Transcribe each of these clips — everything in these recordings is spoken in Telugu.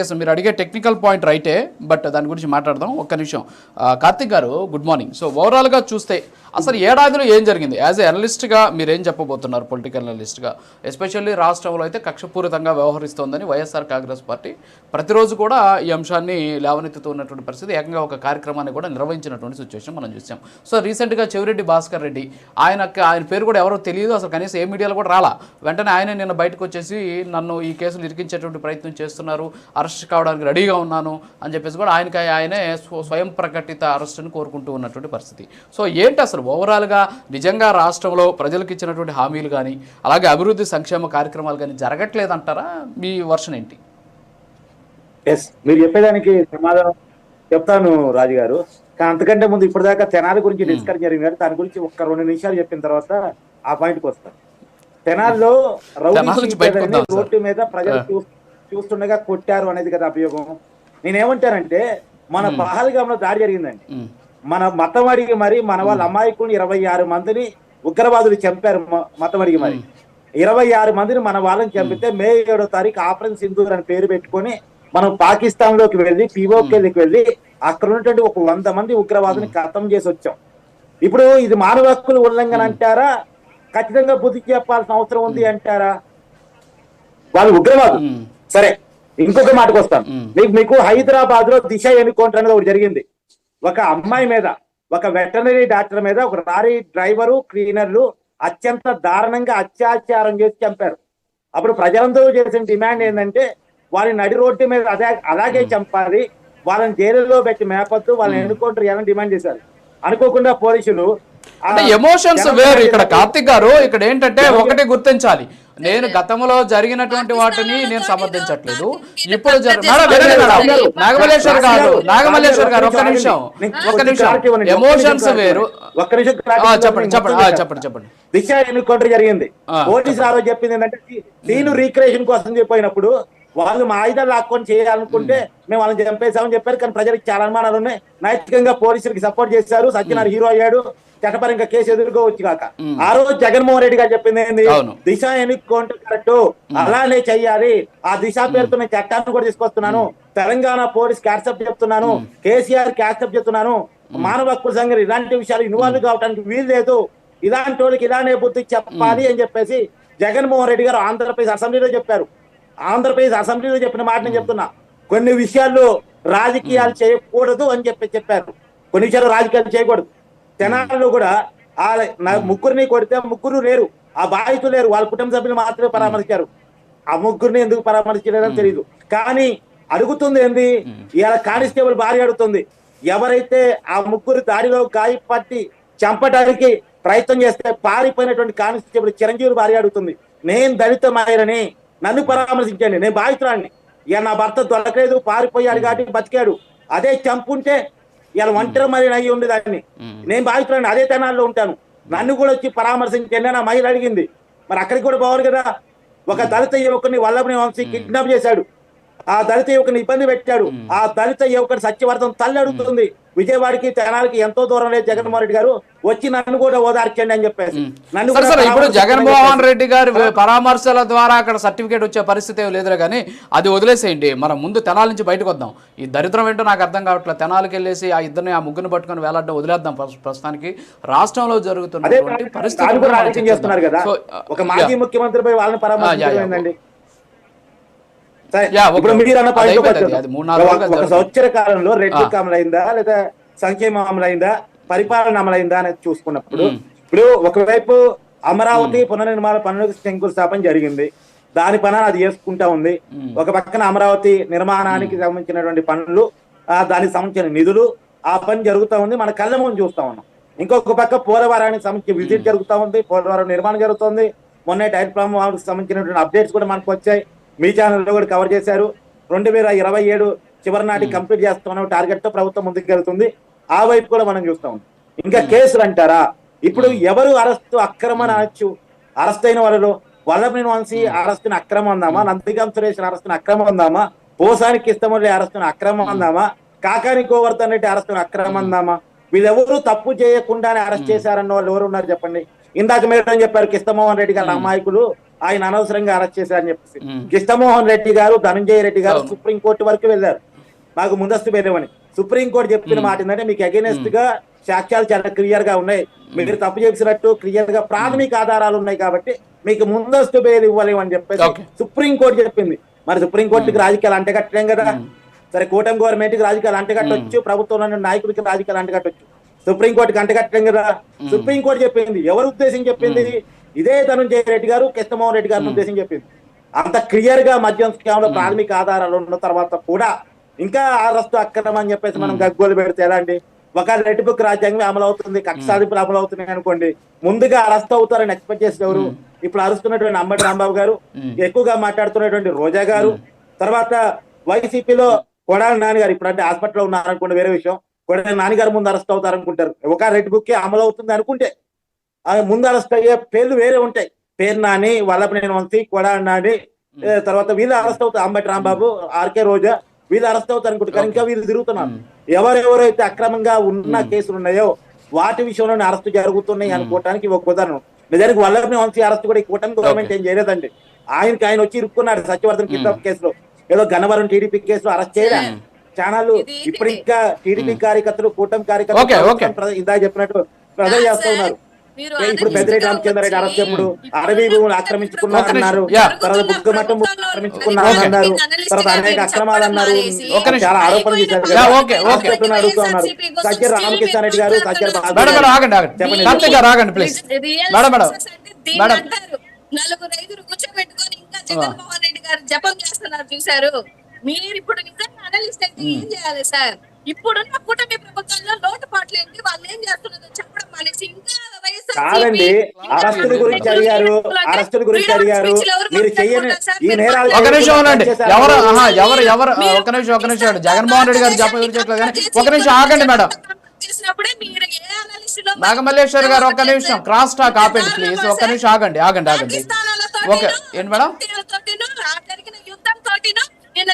ఎస్ మీరు అడిగే టెక్నికల్ పాయింట్ రైటే బట్ దాని గురించి మాట్లాడదాం. ఒక్క నిమిషం. కార్తిక్ గారు గుడ్ మార్నింగ్ సో ఓవరాల్గా చూస్తే అసలు ఏడాదిలో ఏం జరిగింది? యాజ్ ఎ అనలిస్ట్గా మీరు ఏం చెప్పబోతున్నారు పొలిటికల్ అనలిస్ట్గా ఎస్పెషల్లీ రాష్ట్రంలో అయితే కక్షపూరితంగా వ్యవహరిస్తోందని వైఎస్ఆర్ కాంగ్రెస్ పార్టీ ప్రతిరోజు కూడా ఈ అంశాన్ని లేవనెత్తుతున్నటువంటి పరిస్థితి ఏకంగా ఒక కార్యక్రమాన్ని కూడా నిర్వహించినటువంటి సిచ్యువేషన్ మనం చూసాం. సో రీసెంట్గా చెవిరెడ్డి భాస్కర్ రెడ్డి ఆయన ఆయన పేరు కూడా ఎవరో తెలియదు. అసలు కనీసం ఏ మీడియాలో కూడా రాలా. వెంటనే ఆయన నిన్న బయటకు వచ్చేసి నన్ను ఈ కేసులు ఇరికించేటువంటి ప్రయత్నం చేస్తున్నారు. అరెస్ట్ కావడానికి రెడీగా ఉన్నాను అని చెప్పేసి కూడా ఆయనకి ఆయనే స్వ- స్వయం ప్రకటిత అరెస్ట్ని కోరుకుంటూ ఉన్నటువంటి పరిస్థితి. సో ఏంటి అసలు ఓవరాల్గా నిజంగా రాష్ట్రంలో ప్రజలకు ఇచ్చినటువంటి హామీలు కానీ అలాగే అభివృద్ధి సంక్షేమ కార్యక్రమాలు కానీ జరగట్లేదంటారా? మీ వర్షన్ ఏంటి? ఎస్ మీరు చెప్పేదానికి సమాధానం చెప్తాను రాజు గారు. కానీ అంతకంటే ముందు ఇప్పటిదాకా తెనాలి గురించి డిస్కస్ జరిగింది కాబట్టి దాని గురించి ఒక్క రెండు నిమిషాలు చెప్పిన తర్వాత ఆ పాయింట్కి వస్తాను తెనాలిలో రౌడీ. రోడ్డు మీద ప్రజలు చూ- చూస్తుండగా కొట్టారు అనేది కదా అభియోగం. నేనేమంటానంటే మన పహల్గాంలో దాడి జరిగిందండి. మన మతం అడిగి మరి మన వాళ్ళ అమాయకుని ఇరవై ఆరు మందిని ఉగ్రవాదులు చంపారు మతం అడిగి మరి. ఇరవై ఆరు మందిని మన వాళ్ళని చంపితే మే ఏడో తారీఖు ఆపరేషన్ సింధూర్ అని పేరు పెట్టుకొని మనం పాకిస్తాన్లోకి వెళ్ళి పిఓకేకి వెళ్ళి అక్కడ ఉన్నటువంటి ఒక వంద మంది ఉగ్రవాదుని ఖతం చేసి వచ్చాం. ఇప్పుడు ఇది మానవ హక్కుల ఉల్లంఘన అంటారా? ఖచ్చితంగా బుద్ధి చెప్పాల్సిన అవసరం ఉంది అంటారా? వాళ్ళు ఉగ్రవాదు ఉమ్, సరే ఇంకొక మాటకు వస్తాను. మీకు మీకు హైదరాబాద్లో దిశ ఎన్కౌంటర్ అనేది ఒకటి జరిగింది. ఒక అమ్మాయి మీద ఒక వెటనరీ డాక్టర్ మీద ఒక లారీ డ్రైవరు క్లీనర్లు అత్యంత దారుణంగా అత్యాచారం చేసి చంపారు. అప్పుడు ప్రజలందరూ చేసిన డిమాండ్ ఏంటంటే వాళ్ళని నడి రోడ్డు మీద అదే అలాగే చంపాలి. వాళ్ళని జైలులో పెట్టి మేపొద్దు వాళ్ళని ఎన్కౌంటర్ చేయాలని డిమాండ్ చేశారు. అనుకోకుండా పోలీసులు అంటే ఎమోషన్స్ వేరు. ఇక్కడ కార్తిక్ గారు ఇక్కడ ఏంటంటే ఒకటి గుర్తించాలి. నేను గతంలో జరిగినటువంటి వాటిని నేను సమర్థించట్లేదు ఇప్పుడు నాగమల్లేశ్వర్ గారు నాగమల్లేశ్వర్ గారు ఒక్క నిమిషం ఒక్క నిమిషం. ఎమోషన్స్ వేరు. ఒక్క నిమిషం చెప్పండి చెప్పండి చెప్పండి. చెప్పండి దిశ ఎన్కౌంటర్ జరిగింది. ఆ, పోలీసులు ఆ రోజు చెప్పింది ఏంటంటే దీని రీక్రియేషన్ కోసం చెప్పినప్పుడు వాళ్ళు మా ఆయుధాలు లాక్కొని చేయాలనుకుంటే మేము. వాళ్ళని చంపేశామని చెప్పారు. కానీ ప్రజలకు చాలా అనుమానాలు ఉన్నాయి. నైతికంగా పోలీసులకి సపోర్ట్ చేశారు. సత్యనారాయణ హీరో అయ్యాడు. చట్టపరంగా కేసు ఎదుర్కోవచ్చు కాక. ఆ రోజు జగన్మోహన్ రెడ్డి గారు చెప్పింది ఏంది. దిశ ఎన్నుకుంటే కరెక్ట్. అలానే చెయ్యాలి. ఆ దిశ పేరుతో నేను చట్టాన్ని కూడా తీసుకొస్తున్నాను. తెలంగాణ పోలీస్ క్యాన్సెప్ట్ చెప్తున్నాను. కేసీఆర్ క్యాన్సెప్ట్ చెప్తున్నాను. మానవ హక్కుల సంఘం ఇలాంటి విషయాలు ఇన్వాల్వ్ కావడానికి వీలు లేదు. ఇలాంటి వాళ్ళకి ఇలానే బుద్ధి చెప్పాలి అని చెప్పేసి జగన్మోహన్ రెడ్డి గారు ఆంధ్రప్రదేశ్ అసెంబ్లీలో చెప్పారు. ఆంధ్రప్రదేశ్ అసెంబ్లీలో చెప్పిన మాట నేను చెప్తున్నా. కొన్ని విషయాల్లో రాజకీయాలు చేయకూడదు అని చెప్పి చెప్పారు. కొన్ని విషయాలు రాజకీయాలు చేయకూడదు. తెనాలిలో కూడా ఆ ముగ్గురిని కొడితే ముగ్గురు లేరు. ఆ బాధితులు లేరు. వాళ్ళ కుటుంబ సభ్యులు మాత్రమే పరామర్శించారు. ఆ ముగ్గురిని ఎందుకు పరామర్శించలేదని తెలియదు కానీ అడుగుతుంది ఏంది? ఇవాళ కానిస్టేబుల్ భార్య అడుగుతుంది. ఎవరైతే ఆ ముగ్గురు దాడిలో గాయపట్టి చంపడానికి ప్రయత్నం చేస్తే పారిపోయినటువంటి కానిస్టేబుల్ చిరంజీవి భార్య అడుగుతుంది. నేను దళిత మాయరని నన్ను పరామర్శించండి నేను బాధితురాన్ని ఇక నా భర్త దొరకలేదు పారిపోయాడు కాబట్టి బతికాడు. అదే చంపుంటే ఇలా ఒంటరి మరి అయ్యి ఉండేదాన్ని. నేను బాధితురాన్ని అదే తెనాల్లో ఉంటాను. నన్ను కూడా వచ్చి పరామర్శించండి ఆ మహిళ అడిగింది. మరి అక్కడికి కూడా పోవాలి కదా. ఒక దళిత యువకుని వల్లభని వంశీ కిడ్నాప్ చేశాడు. ఆ దళిత యువకుని ఇబ్బంది పెట్టాడు. ఆ దళిత యువకుని సత్యవర్ధం తల్లి అడుగుతుంది విజయవాడకి తెనాలికి ఎంతో దూరం లేదు జగన్మోహన్ రెడ్డి గారు. వచ్చి నన్ను కూడా ఓదార్చండి అని చెప్పేసి నన్ను ఇప్పుడు పరామర్శించండి జగన్మోహన్. రెడ్డి గారి పరామర్శల ద్వారా అక్కడ సర్టిఫికేట్ వచ్చే పరిస్థితి ఏం లేదురా కానీ అది వదిలేసేయండి. మనం ముందు తెనాల నుంచి బయటకు వద్దాం. ఈ దరిద్రం ఏంటో నాకు అర్థం కావట్లేదు. తెనాలికి వెళ్ళేసి ఆ ఇద్దరిని ఆ ముగ్గురు పట్టుకొని వేలాడడం వదిలేద్దాం ప్రస్- ప్రస్తుతానికి. రాష్ట్రంలో జరుగుతున్నటువంటి పరిస్థితి ఒక మాజీ ముఖ్యమంత్రిపై వాళ్ళని యా, యా. పరామర్శించలేదండి సరే, యా, ఓకే, ఇప్పుడు. మీరు అన్న పాయింట్ ఒక. సంవత్సర కాలంలో రెడ్ ఆ. అమలైందా లేదా సంక్షేమం అమలైందా పరిపాలన అమలైందా అనేది చూసుకున్నప్పుడు ఇప్పుడు ఒకవైపు అమరావతి పునర్నిర్మాణ పనులకు శంకుస్థాపన జరిగింది. దాని పని అది చేసుకుంటా ఉంది. ఒక పక్కన అమరావతి నిర్మాణానికి సంబంధించినటువంటి పనులు ఆ దానికి సంబంధించిన నిధులు ఆ పని జరుగుతా ఉంది. మన కళ్ళ ముందు చూస్తా ఉన్నాం. ఇంకొక పక్క పోలవరానికి సంబంధించి విజిట్ జరుగుతా ఉంది. పోలవరం నిర్మాణం జరుగుతుంది. మొన్న టైర్ ప్లాన్ సంబంధించినటువంటి అప్డేట్స్ కూడా మనకు వచ్చాయి. మీ ఛానల్లో కూడా కవర్ చేశారు. రెండు వేల ఇరవై ఏడు చివరి నాటి కంప్లీట్ చేస్తున్నాం టార్గెట్తో ప్రభుత్వం ముందుకు వెళ్తుంది. ఆ వైపు కూడా మనం చూస్తా. ఉన్నాం ఇంకా కేసులు అంటారా? ఇప్పుడు ఎవరు అరెస్ట్ అక్రమ అనొచ్చు. అరెస్ట్ అయిన వాళ్ళలో వల్లభనేని వంశీ అరెస్ట్ అక్రమం అందామా? నందిగం సురేష్ అరెస్ట్ అక్రమం అందామా? పోసానికి ఇష్టమల్లి అరెస్ట్ అక్రమం అందామా? కాకాని గోవర్ధన్ రెడ్డి అరెస్ట్ అక్రమం అందామా? వీళ్ళెవరు తప్పు చేయకుండానే అరెస్ట్ చేశారన్న వాళ్ళు ఎవరు ఉన్నారు చెప్పండి? ఇందాక మీరు చెప్పారు కిష్టమోహన్ రెడ్డి గారి అమాయకులు. ఆయన అనవసరంగా అరెస్ట్ చేశారని చెప్పేసి. కృష్ణమోహన్ రెడ్డి గారు ధనంజయ రెడ్డి గారు సుప్రీం కోర్టు వరకు వెళ్ళారు. మాకు ముందస్తు బెయిలేమని సుప్రీం కోర్టు చెప్పిన మాట ఏంటంటే మీకు అగేనెస్ట్గా సాక్ష్యాలు చాలా క్లియర్గా ఉన్నాయి. మీరు తప్పు చేసినట్టు క్లియర్గా ప్రాథమిక ఆధారాలు ఉన్నాయి కాబట్టి మీకు ముందస్తు బెయిల్ ఇవ్వలేము అని చెప్పేసి Okay. సుప్రీం కోర్టు చెప్పింది. మరి సుప్రీం కోర్టుకి రాజకీయాలు అంటగట్టలేం కదా. సరే కూటమి గవర్నమెంట్కి రాజకీయాలు అంటగట్టొచ్చు ప్రభుత్వంలో నాయకుడికి రాజకీయాలు అంటగట్టొచ్చు సుప్రీం కోర్టుకి అంటగట్టలేం కదా. సుప్రీం కోర్టు చెప్పింది. ఎవరు ఉద్దేశం చెప్పింది? ఇదే ధనంజయ రెడ్డి గారు కృష్ణమోహన్ రెడ్డి గారిని ఉద్దేశం చెప్పింది. అంత క్లియర్గా మద్యం స్కామ్లో ప్రాథమిక ఆధారాలు ఉన్న తర్వాత కూడా ఇంకా అరెస్టు అక్రమం అని చెప్పేసి మనం గగ్గోలు పెడితే ఎలా అండి? ఒక రెడ్ బుక్ రాజ్యాంగం అమలు అవుతుంది కక్ష సాధింపులు అమలు అవుతున్నాయి అనుకోండి ముందుగా అరెస్ట్ అవుతారని ఎక్స్పెక్ట్ చేసిన ఎవరు? ఇప్పుడు అరుస్తున్నటువంటి అంబటి రాంబాబు గారు ఎక్కువగా మాట్లాడుతున్నటువంటి రోజా గారు తర్వాత వైసీపీలో కొడాలి నాని గారు ఇప్పుడు అంటే హాస్పిటల్లో ఉన్నారనుకుంటే వేరే విషయం కొడాలి నాని గారు ముందు అరెస్ట్ అవుతారు అనుకుంటారు ఒక రెడ్ బుక్ అమలు అవుతుంది అనుకుంటే ముందు అరెస్ట్ అయ్యే పేర్లు వేరే ఉంటాయి. పేరు నాని వల్లభనేని వంశీ కొడాలి నాని తర్వాత వీళ్ళు అరెస్ట్ అవుతారు. అంబటి రాంబాబు ఆర్కే రోజా వీళ్ళు అరెస్ట్ అవుతారు అనుకుంటారు కానీ ఇంకా వీళ్ళు తిరుగుతున్నారు. ఎవరెవరైతే అక్రమంగా ఉన్న కేసులు ఉన్నాయో వాటి విషయంలోనే అరెస్ట్ జరుగుతున్నాయి అనుకోవడానికి ఒక ఉదాహరణ నిజానికి వల్లభని వంశీ అరెస్ట్ కూడా ఈ కూటమి గవర్నమెంట్ ఏం చేయలేదండి. ఆయనకి ఆయన వచ్చి ఇరుక్కున్నాడు సత్యవర్ధన్ కిడ్నాప్ కేసులో. ఏదో గన్నవరం టీడీపీ కేసులో అరెస్ట్ చేయలే. ఛానల్ ఇప్పుడు ఇంకా టీడీపీ కార్యకర్తలు కూటమి కార్యకర్తలు ఇందాక చెప్పినట్టు ప్రజలు చేస్తా ఉన్నారు. ఇప్పుడు పెద్దిరెడ్డి అరెస్ట్ భూములు ఆక్రమించుకున్నారు. అన్నారు. తర్వాత ఆక్రమించుకున్నారు. అన్నారు. తర్వాత అనేక అక్రమాలు అన్నారు. ఒక్క నిమిషం. చాలా ఆరోపణలు చేశారు. అడుగుతూ ఉన్నారు. రామకృష్ణ రెడ్డి గారు. ఆగండి ఆగండి. చెప్పండి. ఆగండి ప్లీజ్. Madam madam. మేడం. నలుగురు ఐదుగురు కూర్చోబెట్టుకొని ఇంకా జగన్మోహన్ రెడ్డి గారు జపం చేస్తున్నారు చూశారు. మీరు ఇప్పుడు నిజంగా అనలిస్ట్ అయితే ఏం చేయాలి సార్? ఇప్పుడున్న కూటమి ప్రభుత్వంలో లోటుపాట్లు ఏంటి వాళ్ళు ఏం చేస్తున్నారో చెప్పడం మానేసి ఇంకా కాదండి అరెస్టుల గురించి అడిగారు. అరెస్టుల గురించి అడిగారు. మీరు చెయ్యని ఈ నేరాలు ఒక నిమిషం ఉండండి. ఎవరు? ఎవరు? ఎవరు? ఒక నిమిషం ఒక నిమిషం. జగన్మోహన్ రెడ్డి గారు చెప్ప ఎవరు చెప్పలేదు కానీ ఒక నిమిషం ఆగండి మేడం. చేసినప్పుడే మీరు ఏ analyst లో నాగమల్లేశ్వర్ గారు ఒక్క నిమిషం. క్రాస్ టాక్ ఆపండి ప్లీజ్ ఒక్క నిమిషం ఆగండి ఆగండి ఆగండి. ఓకే. ఏంటి మేడం?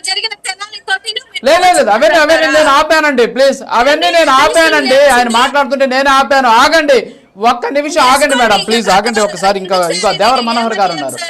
జరిగిన లేదు అవన్నీ అవన్నీ నేను ఆపానండి ప్లీజ్ అవన్నీ నేను ఆపానండి. ఆయన మాట్లాడుతుంటే నేను ఆపాను. ఆగండి. ఒక్క నిమిషం ఆగండి మేడం ప్లీజ్ ఆగండి ఒకసారి ఇంకా ఇంకో దేవర మనోహర్ గారు ఉన్నారు.